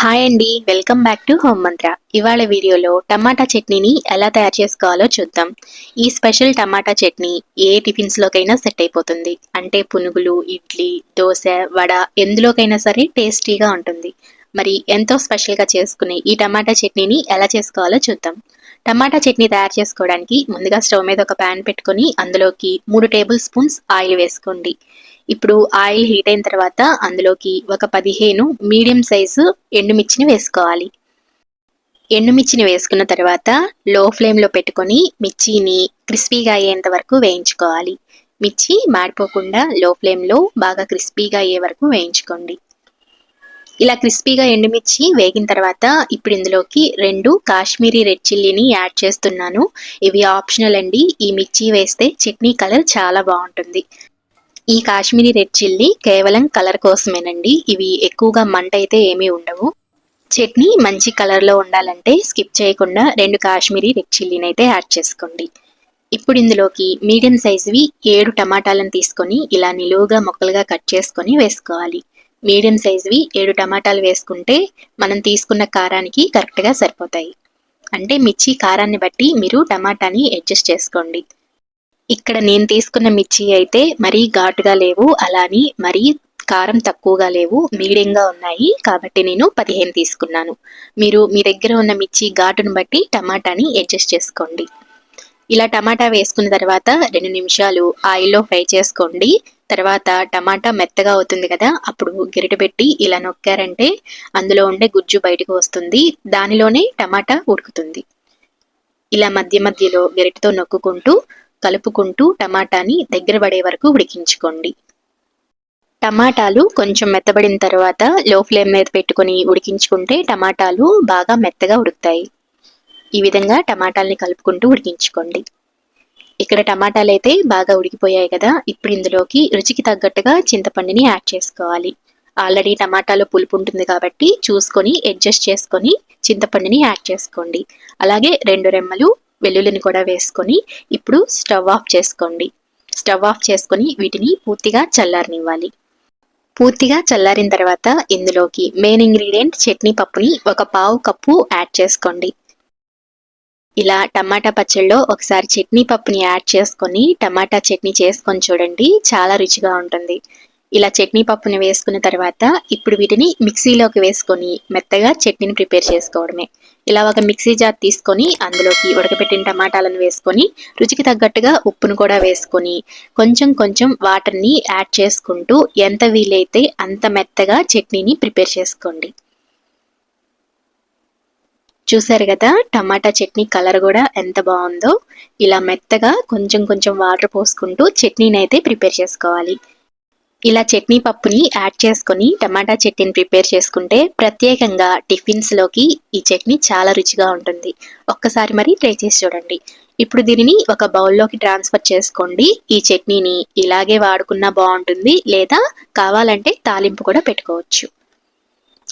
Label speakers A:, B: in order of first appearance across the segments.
A: Hi అండి welcome back to home మంత్ర ఇవాళ వీడియోలో టమాటా చట్నీని ఎలా తయారు చేసుకోవాలో చూద్దాం. ఈ స్పెషల్ టమాటా చట్నీ ఏ టిఫిన్స్లోకైనా సెట్ అయిపోతుంది. అంటే పునుగులు ఇడ్లీ దోశ వడ ఎందులోకైనా సరే టేస్టీగా ఉంటుంది. మరి ఎంతో స్పెషల్గా చేసుకునే ఈ టమాటా చట్నీని ఎలా చేసుకోవాలో చూద్దాం. టమాటా చట్నీ తయారు చేసుకోవడానికి ముందుగా స్టవ్ మీద ఒక ప్యాన్ పెట్టుకొని అందులోకి మూడు టేబుల్ స్పూన్స్ ఆయిల్ వేసుకోండి. ఇప్పుడు ఆయిల్ హీట్ అయిన తర్వాత అందులోకి ఒక పదిహేను మీడియం సైజు ఎండుమిర్చిని వేసుకోవాలి. ఎండుమిర్చిని వేసుకున్న తర్వాత లో ఫ్లేమ్లో పెట్టుకొని మిర్చిని క్రిస్పీగా అయ్యేంత వరకు వేయించుకోవాలి. మిర్చి మాడిపోకుండా లో ఫ్లేమ్లో బాగా క్రిస్పీగా అయ్యే వరకు వేయించుకోండి. ఇలా క్రిస్పీగా ఎండుమిర్చి వేగిన తర్వాత ఇప్పుడు ఇందులోకి రెండు కాశ్మీరీ రెడ్ చిల్లీని యాడ్ చేస్తున్నాను. ఇవి ఆప్షనల్ అండి. ఈ మిర్చి వేస్తే చట్నీ కలర్ చాలా బాగుంటుంది. ఈ కాశ్మీరీ రెడ్ చిల్లీ కేవలం కలర్ కోసమేనండి. ఇవి ఎక్కువగా మంట అయితే ఏమీ ఉండవు. చట్నీ మంచి కలర్లో ఉండాలంటే స్కిప్ చేయకుండా రెండు కాశ్మీరీ రెడ్ చిల్లీని అయితే యాడ్ చేసుకోండి. ఇప్పుడు ఇందులోకి మీడియం సైజువి ఏడు టమాటాలను తీసుకొని ఇలా నిలువుగా మొక్కలుగా కట్ చేసుకొని వేసుకోవాలి. మీడియం సైజువి ఏడు టమాటాలు వేసుకుంటే మనం తీసుకున్న కారానికి కరెక్ట్గా సరిపోతాయి. అంటే మిర్చి కారాన్ని బట్టి మీరు టమాటాని అడ్జస్ట్ చేసుకోండి. ఇక్కడ నేను తీసుకున్న మిర్చి అయితే మరీ ఘాటుగా లేవు అలాని మరీ కారం తక్కువగా లేవు మీడియంగా ఉన్నాయి కాబట్టి నేను పదిహేను తీసుకున్నాను. మీరు మీ దగ్గర ఉన్న మిర్చి ఘాటును బట్టి టమాటాని అడ్జస్ట్ చేసుకోండి. ఇలా టమాటా వేసుకున్న తర్వాత రెండు నిమిషాలు ఆయిల్లో ఫ్రై చేసుకోండి. తర్వాత టమాటా మెత్తగా అవుతుంది కదా అప్పుడు గిరిట పెట్టి ఇలా నొక్కారంటే అందులో ఉండే గుజ్జు బయటకు వస్తుంది దానిలోనే టమాటా ఉడుకుతుంది. ఇలా మధ్య మధ్యలో గరిటతో నొక్కుకుంటూ కలుపుకుంటూ టమాటాని దగ్గర పడే వరకు ఉడికించుకోండి. టమాటాలు కొంచెం మెత్తబడిన తర్వాత లో ఫ్లేమ్ మీద పెట్టుకొని ఉడికించుకుంటే టమాటాలు బాగా మెత్తగా ఉడుకుతాయి. ఈ విధంగా టమాటాలని కలుపుకుంటూ ఉడికించుకోండి. ఇక్కడ టమాటాలు అయితే బాగా ఉడికిపోయాయి కదా ఇప్పుడు ఇందులోకి రుచికి తగ్గట్టుగా చింతపండుని యాడ్ చేసుకోవాలి. ఆల్రెడీ టమాటాలో పులుపు ఉంటుంది కాబట్టి చూసుకొని అడ్జస్ట్ చేసుకొని చింతపండుని యాడ్ చేసుకోండి. అలాగే రెండు రెమ్మలు వెల్లుల్లిని కూడా వేసుకొని ఇప్పుడు స్టవ్ ఆఫ్ చేసుకోండి. స్టవ్ ఆఫ్ చేసుకొని వీటిని పూర్తిగా చల్లారనివ్వాలి. పూర్తిగా చల్లారిన తర్వాత ఇందులోకి మెయిన్ ఇంగ్రీడియంట్ చట్నీ పప్పుని ఒక పావు కప్పు యాడ్ చేసుకోండి. ఇలా టమాటా పచ్చళ్ళలో ఒకసారి చట్నీ పప్పుని యాడ్ చేసుకొని టమాటా చట్నీ చేసుకొని చూడండి చాలా రుచిగా ఉంటుంది. ఇలా చట్నీ పప్పుని వేసుకున్న తర్వాత ఇప్పుడు వీటిని మిక్సీలోకి వేసుకొని మెత్తగా చట్నీని ప్రిపేర్ చేసుకోవడమే. ఇలా ఒక మిక్సీ జార్ తీసుకొని అందులోకి ఉడకబెట్టిన టమాటాలను వేసుకొని రుచికి తగ్గట్టుగా ఉప్పును కూడా వేసుకొని కొంచెం కొంచెం వాటర్ని యాడ్ చేసుకుంటూ ఎంత వీలైతే అంత మెత్తగా చట్నీని ప్రిపేర్ చేసుకోండి. చూసారు కదా టమాటా చట్నీ కలర్ కూడా ఎంత బాగుందో. ఇలా మెత్తగా కొంచెం కొంచెం వాటర్ పోసుకుంటూ చట్నీని అయితే ప్రిపేర్ చేసుకోవాలి. ఇలా చట్నీ పప్పుని యాడ్ చేసుకొని టమాటా చట్నీని ప్రిపేర్ చేసుకుంటే ప్రత్యేకంగా టిఫిన్స్లోకి ఈ చట్నీ చాలా రుచిగా ఉంటుంది. ఒక్కసారి మరి ట్రై చేసి చూడండి. ఇప్పుడు దీనిని ఒక బౌల్లోకి ట్రాన్స్ఫర్ చేసుకోండి. ఈ చట్నీని ఇలాగే వాడుకున్నా బాగుంటుంది లేదా కావాలంటే తాలింపు కూడా పెట్టుకోవచ్చు.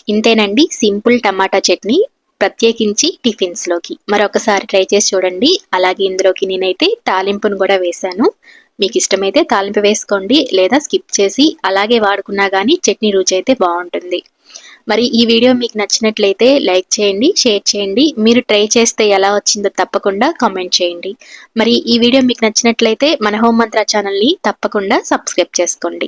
A: ఇంతేనండి సింపుల్ టమాటా చట్నీ. ప్రత్యేకించి టిఫిన్స్లోకి. మరొకసారి ట్రై చేసి చూడండి. అలాగే ఇందులోకి నేనైతే తాలింపును కూడా వేశాను. మీకు ఇష్టమైతే తాలింపు వేసుకోండి లేదా స్కిప్ చేసి అలాగే వాడుకున్నా కానీ చట్నీ రుచి అయితే బాగుంటుంది. మరి ఈ వీడియో మీకు నచ్చినట్లయితే లైక్ చేయండి షేర్ చేయండి. మీరు ట్రై చేస్తే ఎలా వచ్చిందో తప్పకుండా కామెంట్ చేయండి. మరి ఈ వీడియో మీకు నచ్చినట్లయితే మన హోం మంత్ర ఛానల్ని తప్పకుండా సబ్స్క్రైబ్ చేసుకోండి.